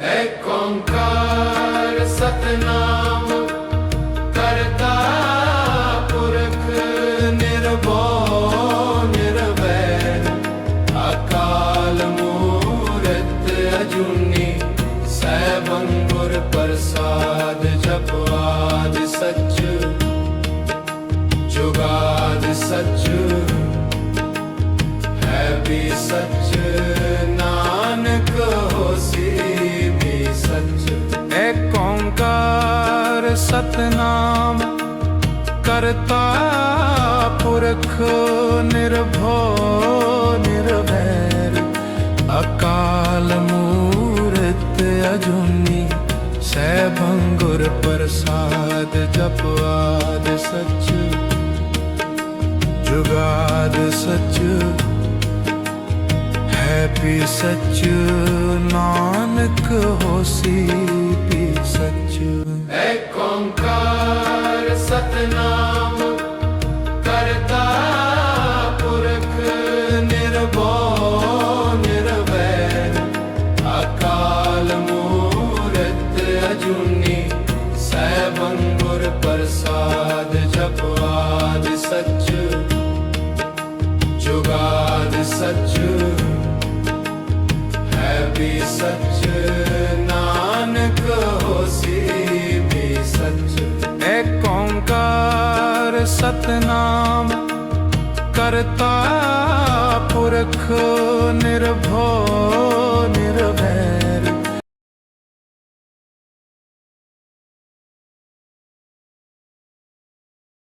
ਏਕ ਓੰਕਾਰ ਸਤਨਾਮ, ਕਰਤਾ ਪੁਰਖ ਨਿਰਭਉ ਨਿਰਵੈਰ, ਅਕਾਲ ਮੂਰਤ ਅਜੂਨੀ, ਸੈਭੰ ਗੁਰ ਪ੍ਰਸਾਦ ਜਪਵਾਦ ਸੱਚ, ਜੁਗਾਦ ਸੱਚ, ਹੈ ਵੀ ਸੱਚ। ਸਤਨਾਮ ਕਰਤਾ ਪੁਰਖ ਨਿਰਭਉ ਨਿਰਵੈਰ, ਅਕਾਲ ਮੂਰਤ ਅਜੂਨੀ ਸੈਭੰ ਗੁਰ ਪ੍ਰਸਾਦ ਜਪਵਾਦ ਸੱਚ, ਜੁਗਾਦ ਸੱਚ, ਹੈ ਪੀ ਸੱਚ, ਨਾਨਕ ਹੋਸੀ ਵੀ ਸੱਚ। ਏਕ ਓੰਕਾਰ ਸਤਨਾਮ ਕਰਤਾ ਪੁਰਖ ਨਿਰਭਉ ਨਿਰਵੈਰ, ਅਕਾਲ ਮੂਰਤ ਅਜੂਨੀ, ਸੈਭੰ ਗੁਰ ਪ੍ਰਸਾਦ ਜਪਵਾਦ ਸੱਚ, ਜੁਗਾਦ ਸੱਚ। ਕਰਤਾ ਪੁਰਖ ਨਿਰਭਉ।